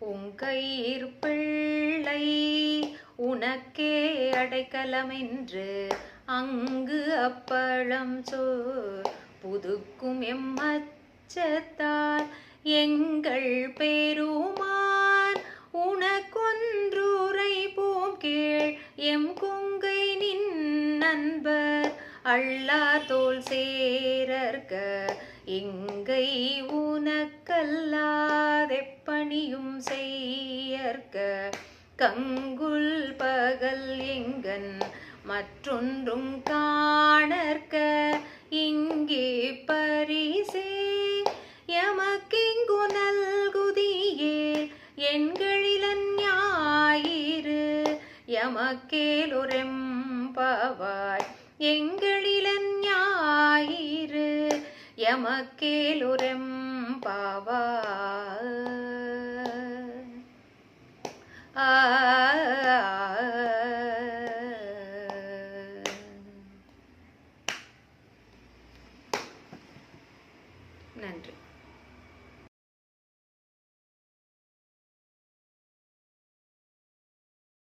உங்கையிர் பிள்ளை உனக்கே அடைக்கலமென்று அங்கு அப்பழம் சொல் புதுக்கும் எம்மச்சத்தார் எங்கள் பெருமான் உனக்கொன்றுரை போம் கீழ் எம் கொங்கை நின் நண்பர் அள்ளார் தோல் சேரர்க எங்கை உனக்கல்லா பணியும் செய்யற்க. கங்குல் பகல் எங்கன் மற்றொன்றும் காணற்க. இங்கே பரிசே எமக்கிங்கு நல்குதியே எண்களிலன் ஞாயிறு எமக்கேலுரெம்பவாய் எங்களிலன் ஞாயிறு எமக்கேலுரெம்பவாய் நன்றி.